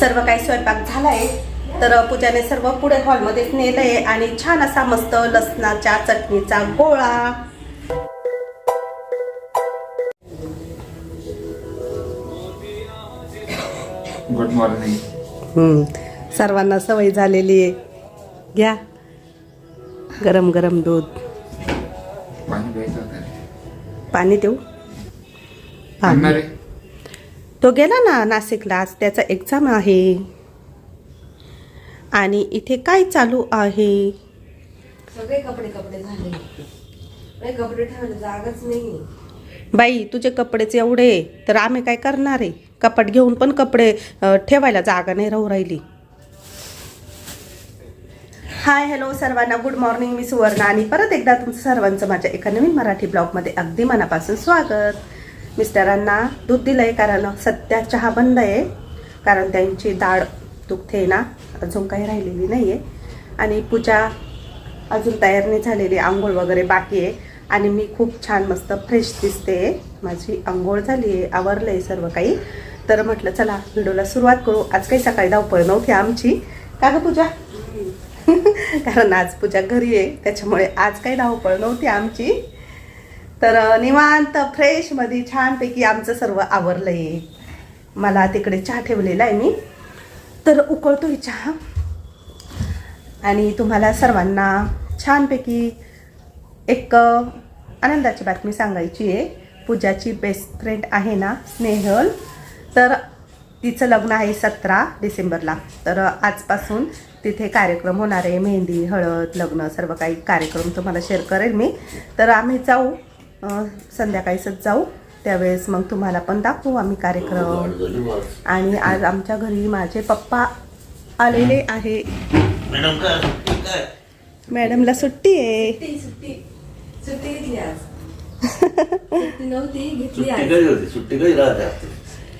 सर्व काही स्वयंपाक झालाय. तर पूजाने सर्व पुढे हॉलमध्येच नेलंय आणि छान असा मस्त लसणाच्या चटणीचा गोळा. गुड मॉर्निंग हम्म, सर्वांना सवय झालेली आहे. घ्या. गरम गरम दूध. पाणी देऊ? पाणी आहे? तो गेला ना नाशिकला आज त्याचा एक्झाम आहे. आणि इथे काय चालू आहे? सगळे कपडे कपडे झाले. नाही कपडे जागाच नाही बाई तुझे कपडेच एवढे तर आम्ही काय करणार आहे? कपाट घेऊन पण कपडे ठेवायला जागा नाही राहू राहिली. हाय हॅलो सर्वांना. गुड मॉर्निंग मी सुवर्ण. आणि परत एकदा तुमचं सर्वांचं माझ्या एका नवीन मराठी ब्लॉगमध्ये अगदी मनापासून स्वागत. मिस्टरांना दूध दिलं आहे कारण सध्या चहा बंद आहे. कारण त्यांची दाढ दुखते ना अजून काही राहिलेली नाही आहे आणि पूजा अजून तयार नाही झालेली आंघोळ वगैरे बाकी आहे. आणि मी खूप छान मस्त फ्रेश दिसते. माझी आंघोळ झाली आहे आवरलं आहे सर्व काही. तर म्हटलं चला व्हिडिओला सुरुवात करू. आज काही सकाळी धावपळ नव्हती आमची. का गं पूजा? कारण आज पूजा घरी आहे त्याच्यामुळे आज काही धावपळ नव्हती आमची. तर निवांत फ्रेशमध्ये छानपैकी आमचं सर्व आवरलं आहे मला तिकडे चहा ठेवलेला आहे मी. तर उकळतो आहे चहा. आणि तुम्हाला सर्वांना छानपैकी एक आनंदाची बातमी सांगायची आहे. पूजाची बेस्ट फ्रेंड आहे ना स्नेहल. तर तिचं लग्न आहे सतरा डिसेंबरला. तर आजपासून तिथे कार्यक्रम होणार आहे. मेहंदी हळद लग्न सर्व काही कार्यक्रम तुम्हाला शेअर करेल मी. तर आम्ही जाऊ. संध्याकाळीच जाऊ. त्यावेळेस मग तुम्हाला पण दाखवू आम्ही कार्यक्रम. आणि आज आमच्या घरी माझे पप्पा आलेले आहे. मॅडमला सुट्टी आहे. सुट्टी कधी होती? सुट्टी कधी राहते आपली?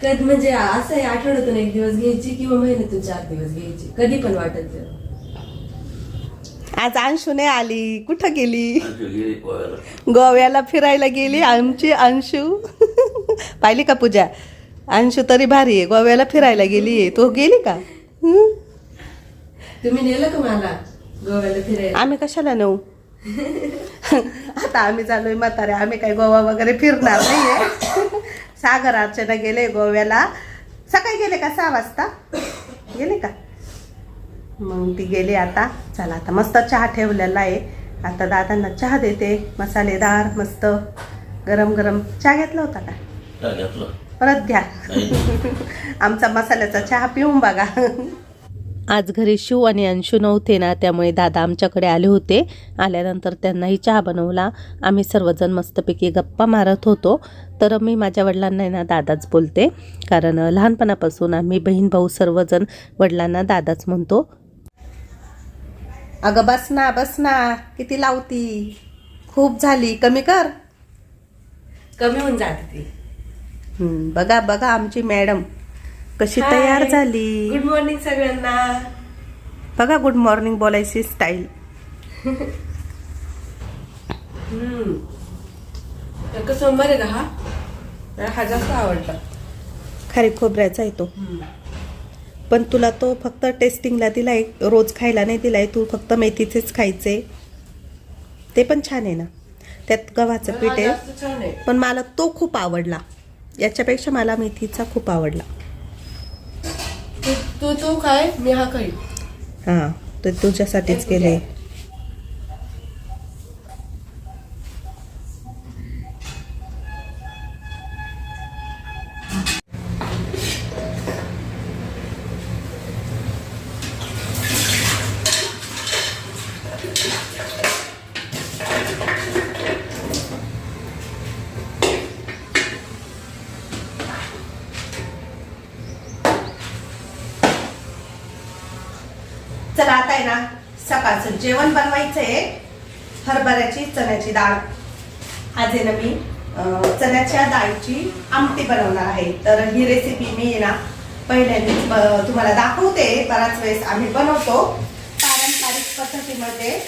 कधी म्हणजे असं आठवड्यातून एक दिवस घ्यायची किंवा महिन्यातून चार दिवस घ्यायची. कधी पण वाटत आज अंशूने आली. कुठं गेली. गोव्याला. फिरायला गेली आमची अंशू. पाहिली का पूजा? अंशू तरी भारी आहे गोव्याला फिरायला गेली आहे. तू गेली का? तुम्ही नेलं का मला गोव्याला फिरायला? आम्ही कशाला नेऊ? आता आम्ही चालूय म्हातारे आम्ही काही गोवा वगैरे फिरणार नाहीये. सागर अर्चना गेले गोव्याला. सकाळी गेले का सहा वाजता? गेले का? मग ती गेली आता. चला आता मस्त चहा ठेवलेला आहे. आता दादांना चहा देते. मसालेदार मस्त. गरम गरम. चहा घेतला होता का? परत घ्या. आमचा मसाल्याचा चहा पिऊन बघा. आज घरी शिव आणि अंशू नव्हते ना त्यामुळे दादा आमच्याकडे आले होते. आल्यानंतर त्यांनाही चहा बनवला. आम्ही सर्वजण मस्तपैकी गप्पा मारत होतो. तर मी माझ्या वडिलांना आहे ना दादाच बोलते. कारण लहानपणापासून आम्ही बहीण भाऊ सर्वजण वडिलांना दादाच म्हणतो. अगं बस ना बस ना. किती लावती? खूप झाली. कमी कर. कमी होऊन जाते ती. हम्म, बघा बघा आमची मॅडम कशी तयार. झाली. गुड मॉर्निंग सगळ्यांना. बघा गुड मॉर्निंग बोलायची स्टाईल हम्म. एक सोमवार आहे का हा. मला हा जास्त आवडला. खारी खोबऱ्याचा आहे तो. पण तुला तो फक्त टेस्टिंगला दिलाय रोज खायला नाही दिलाय तू फक्त मेथीचेच खायचे. ते पण छान आहे ना. त्यात गव्हाचं पीठ आहे. आहे. पण मला तो खूप आवडला. याच्यापेक्षा मला मेथीचा खूप आवडला. तू तू तू काय मी हा खाईल हां तर तुझ्यासाठीच केले चला आता आहे ना सकाळचं जेवण बनवायचं आहे. हरभऱ्याची चण्याची डाळ. आज आहे ना मी चण्याच्या डाळीची आमटी बनवणार आहे. तर ही रेसिपी मी ना पहिल्यांदा तुम्हाला दाखवते. बराच वेळेस आम्ही बनवतो. पारंपरिक पद्धतीमध्ये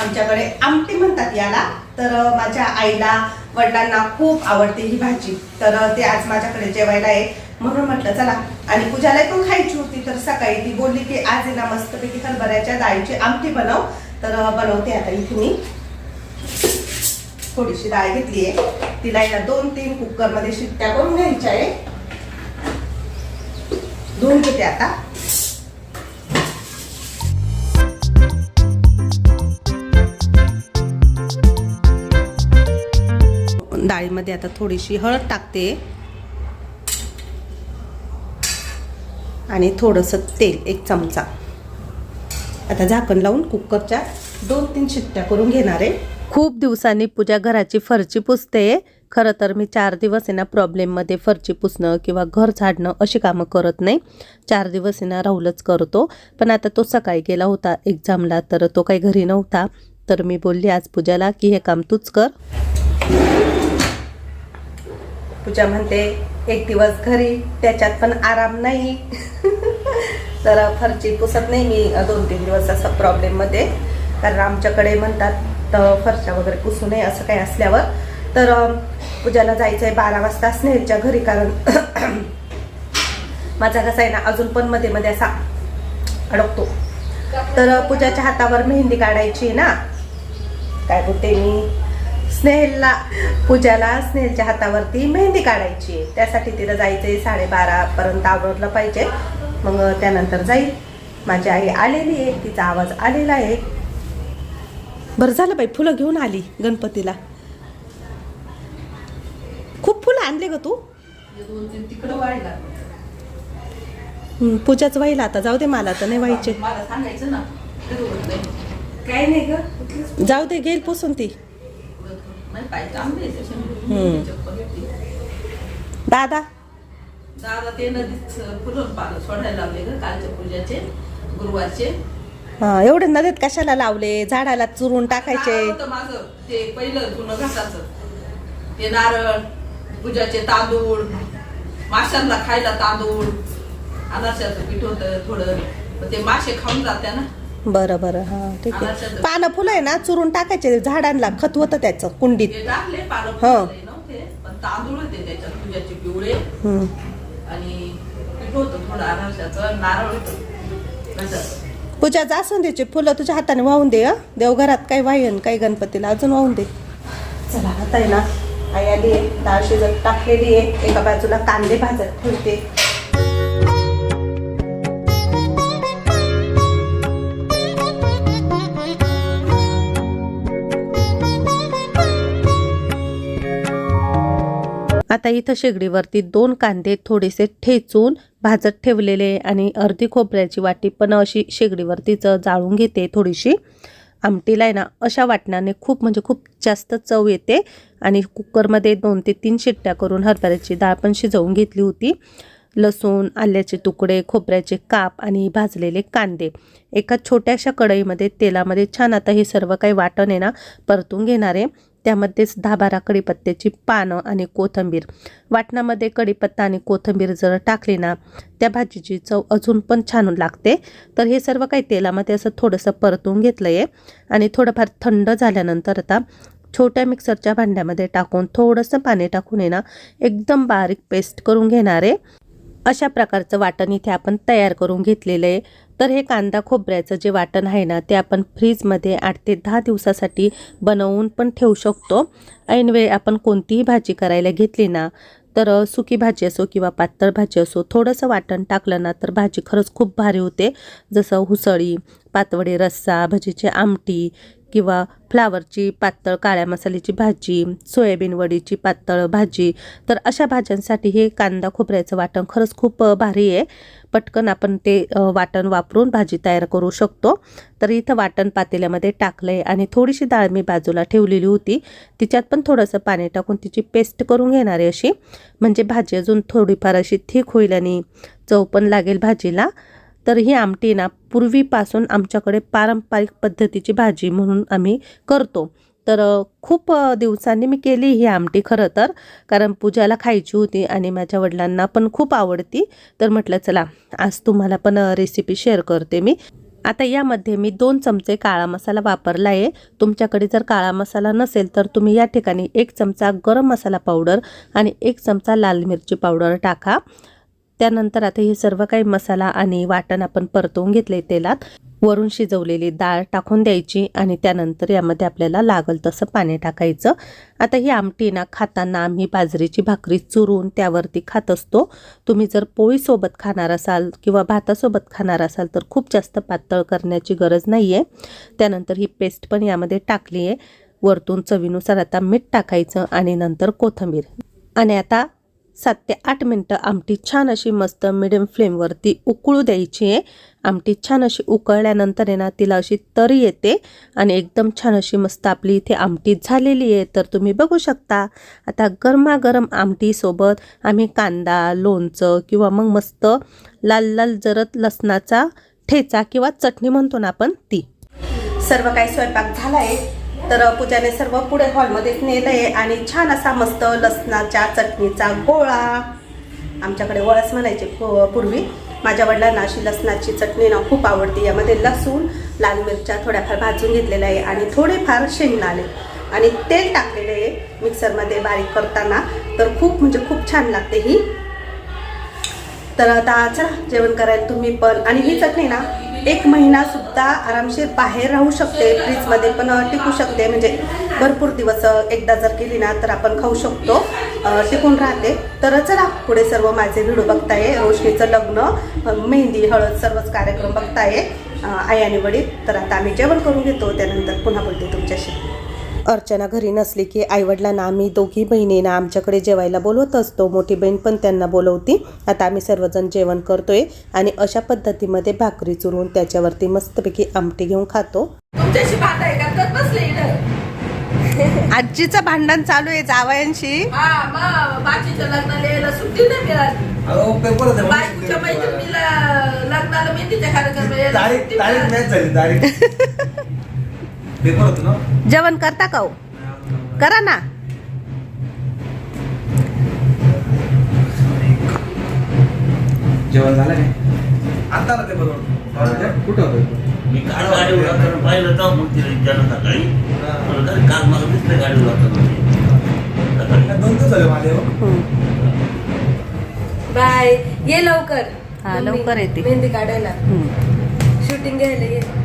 आमच्याकडे आमटी म्हणतात याला. तर माझ्या आईला वडिलांना खूप आवडते ही भाजी. तर ते आज माझ्याकडे जेवायला आहे. म्हणून म्हटलं चला आणि पूजाला पण खायची होती तर सकाळी ती बोलली की आज ना मस्तपैकी हरभऱ्याच्या डाळीची आमटी बनव. तर बनवते आता इथे मी. थोडीशी डाळ घेतली आहे. तिला या दोन तीन कुकरमध्ये शिट्ट्या करून घ्यायच्या आहे. धुवून घेते आता. डाळीमध्ये आता थोडीशी हळद टाकते. आणि थोडंसं तेल एक चमचा. आता झाकण लावून कुकरच्या दोन तीन शिट्ट्या करून घेणार आहे. खूप दिवसांनी पूजा घराची फरची पुसते. खरं तर मी चार दिवस आहे ना प्रॉब्लेममध्ये फरची पुसणं किंवा घर झाडणं अशी कामं करत नाही. चार दिवस आहे ना राहुलच करतो. पण आता तो सकाळी गेला होता एक्झामला तर तो काही घरी नव्हता. तर मी बोलली आज पूजाला की हे काम तूच कर. पूजा म्हणते एक दिवस घरी त्याच्यात पण आराम नाही. तर फरची पुसत नाही मी दोन तीन दिवस असं प्रॉब्लेममध्ये कारण आमच्याकडे म्हणतात तर फरच्या वगैरे पुसू नये असं काही असल्यावर. तर पूजाला जायचं आहे बारा वाजता स्नेहच्या घरी कारण माझा कसा आहे ना अजून पण मध्ये मध्ये असा अडकतो. तर पूजाच्या हातावर मेहंदी काढायची आहे ना. काय बोलते मी? स्नेहलला पूजाला स्नेहलच्या हातावरती मेहंदी काढायची आहे. त्यासाठी तिला जायचंय साडेबारा पर्यंत आवडलं पाहिजे. मग त्यानंतर जाईल. माझी आई आलेली आहे. तिचा आवाज आलेला आहे. बरं झालं बाई फुलं घेऊन आली गणपतीला. खूप फुलं आणले ग तू. तिकडं वाढला. पूजाच व्हाईल आता. जाऊ दे मला तर नाही व्हायचे. नाही काय नाही ग. जाऊ दे घेईल पुसून ती नाही पाय चांगले आहे हम्म. त्याच्यामुळे चप्पल घेतली. दादा दादा ते नदीत फुलं पानं सोडायला लावले ग कालच्या पूजाचे गुरुवारचे हा एवढे नदीत कशाला लावले झाडाला चुरून टाकायचे माझं ते पहिलं जुनं घासाचं ते नारळ पूजाचे तांदूळ माशांना खायला तांदूळ अनारशाचं पीठ होतं थोडं ते मासे खाऊन जात्या ना बरं बरं. हा ठीक आहे. पानं फुलं आहे ना चुरून टाकायचे. झाडांना खत होतं त्याचं कुंडीत. हो. तांदूळ होते त्याच्यात पूजाचे पिवळे. आणि पीठ होतं थोडं अनारशाचं नारळ होतं. घासाचं पूजा जास्वंदीची फुलं तुझ्या हाताने वाहून दे. देवघरात काही वाहीन काही गणपतीला अजून वाहून दे. चला आता आहे ना आई आली आहे डाळ शिजत टाकलेली आहे. एका बाजूला कांदे भाजत ठेवते. आता इथं शेगडीवरती दोन कांदे थोडेसे ठेचून भाजत ठेवलेले आणि अर्धी खोबऱ्याची वाटी पण अशी शेगडीवरतीच जाळून घेते थोडीशी. आमटीला आहे ना अशा वाटणाने खूप म्हणजे खूप जास्त चव येते आणि कुकरमध्ये दोन ते तीन शिट्ट्या करून हरभऱ्याची डाळ पण शिजवून घेतली होती. लसूण आल्याचे तुकडे खोबऱ्याचे काप आणि भाजलेले कांदे. एका छोट्याशा कढईमध्ये तेलामध्ये छान आता हे सर्व काही वाटण आहे ना परतून घेणार आहे. त्यामध्येच दहा बारा कढीपत्त्याची पानं आणि कोथिंबीर. वाटणामध्ये कढीपत्ता आणि कोथिंबीर जर टाकली ना त्या भाजीची चव अजून पण छान लागते. तर हे सर्व काही तेलामध्ये असं थोडंसं परतून घेतलं आहे आणि थोडंफार थंड झाल्यानंतर आता छोट्या मिक्सरच्या भांड्यामध्ये टाकून थोडंसं पाणी टाकून आहे ना एकदम बारीक पेस्ट करून घेणार आहे. अशा प्रकारचं वाटण इथे आपण तयार करून घेतलेलं आहे. तर हे कांदा खोबऱ्याचं जे वाटण आहे ना ते आपण फ्रीजमध्ये आठ ते दहा दिवसासाठी बनवून पण ठेवू शकतो. ऐनवेळी आपण कोणतीही भाजी करायला घेतली ना तर सुकी भाजी असो किंवा पातळ भाजी असो थोडंसं वाटण टाकलं ना तर भाजी खरंच खूप भारी होते. जसं हुसळी पातवडे रस्सा भजीची आमटी किंवा फ्लावरची पातळ काळ्या मसाल्याची भाजी सोयाबीन वडीची पातळ भाजी तर अशा भाज्यांसाठी हे कांदा खोबऱ्याचं वाटण खरंच खूप भारी आहे. पटकन आपण ते वाटण वापरून भाजी तयार करू शकतो. तर इथं वाटण पातेल्यामध्ये टाकलं आहे आणि थोडीशी डाळ मी बाजूला ठेवलेली होती. तिच्यात पण थोडंसं पाणी टाकून तिची पेस्ट करून घेणार आहे अशी. म्हणजे भाजी अजून थोडीफार अशी थिक होईल आणि चव पण लागेल भाजीला. तर ही आमटी ना पूर्वीपासून आमच्याकडे पारंपरिक पद्धतीची भाजी म्हणून आम्ही करतो. तर खूप दिवसांनी मी केली ही आमटी खरं तर. कारण पूजाला खायची होती आणि माझ्या वडिलांना पण खूप आवडती. तर म्हटलं चला आज तुम्हाला पण रेसिपी शेअर करते मी. आता यामध्ये मी दोन चमचे काळा मसाला वापरला आहे तुमच्याकडे जर काळा मसाला नसेल तर तुम्ही या ठिकाणी एक चमचा गरम मसाला पावडर आणि एक चमचा लाल मिरची पावडर टाका. त्यानंतर आता हे सर्व काही मसाला आणि वाटण आपण परतवून घेतले तेलात. वरून शिजवलेली डाळ टाकून द्यायची आणि त्यानंतर यामध्ये आपल्याला लागल तसं पाणी टाकायचं. आता ही आमटी ना खाताना आम्ही बाजरीची भाकरी चुरून त्यावरती खात असतो. तुम्ही जर पोळीसोबत खाणार असाल किंवा भातासोबत खाणार असाल तर खूप जास्त पातळ करण्याची गरज नाही आहे त्यानंतर ही पेस्ट पण यामध्ये टाकली आहे वरतून चवीनुसार आता मीठ टाकायचं आणि नंतर कोथिंबीर. आणि आता सात ते आठ मिनटं आमटी छान अशी मस्त मिडियम फ्लेमवरती उकळू द्यायची आहे. आमटी छान अशी उकळल्यानंतर आहे ना तिला अशी तरी येते आणि एकदम छान अशी मस्त आपली इथे आमटी झालेली आहे. तर तुम्ही बघू शकता आता गरमागरम आमटीसोबत आम्ही कांदा लोणचं किंवा मग मस्त लाल लाल जरत लसणाचा ठेचा किंवा चटणी म्हणतो ना आपण ती. सर्व काही स्वयंपाक झाला आहे तर पूजाने सर्व पुढे हॉलमध्येच नेलंय आणि छान असा मस्त लसणाच्या चटणीचा गोळा. आमच्याकडे वळस म्हणायचे पूर्वी. माझ्या वडिलांना अशी लसणाची चटणी ना खूप आवडते. यामध्ये लसूण लाल मिरच्या थोड्याफार भाजून घेतलेल्या आहे आणि थोडेफार शेंगदाणे. आणि तेल टाकलेले आहे मिक्सरमध्ये बारीक करताना. तर खूप म्हणजे खूप छान लागते ही. तर आता चला जेवण करायला तुम्ही पण. आणि ही चटणी ना एक महिना सुद्धा आरामशीर बाहेर राहू शकते फ्रीजमध्ये पण टिकू शकते. म्हणजे भरपूर दिवस एकदा जर केली ना तर आपण खाऊ शकतो. टिकून राहते. तर चला पुढे सर्व माझे व्हिडिओ बघताय. रोशनीचं लग्न मेहंदी हळद सर्वच कार्यक्रम बघताय. आई आणि वडील. तर आता आम्ही जेवण करून घेतो. त्यानंतर पुन्हा बोलते तुमच्याशी. अर्चना घरी नसली की आईवडिलांना आम्ही दोघी बहिणींना आमच्याकडे जेवायला बोलवत असतो. मोठी बहीण पण त्यांना बोलवती. आता आम्ही सर्वजण जेवण करतोय आणि अशा पद्धतीमध्ये भाकरी चुरून त्याच्यावरती मस्तपैकी आमटी घेऊन खातो. आजीचं भांडण चालू आहे जावयांशी. हा लग्नाला जेवण करता का हो? करा ना. जेवण झालं काय? आता ना पेपर होतो. कुठं होतं? मी काल गाडीवर जाताना पाहिलं तर मग तिला विचारलं सकाळी. म्हणलं, "अरे, काल मला दिसलं गाडीवर जाताना सकाळी. दोन दिवस झाले माझे हो. बाय. ये लवकर. हा, लवकर येते. मेहंदी काढायला. शूटिंग घ्यायला ये.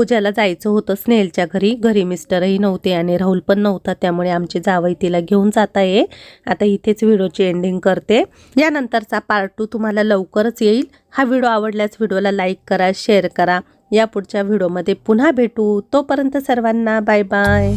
पूजाला जायचं होतं. स्नेहलच्या घरी. घरी मिस्टरही नव्हते आणि राहुल पण नव्हता. त्यामुळे आमचे जावई तिला घेऊन जाता ये आता इथेच व्हिडिओची एंडिंग करते. यानंतरचा पार्ट टू तुम्हाला लवकरच येईल. हा व्हिडिओ आवडल्यास व्हिडिओला लाईक करा शेअर करा. या पुढच्या व्हिडिओमध्ये पुन्हा भेटू. तोपर्यंत सर्वांना बाय बाय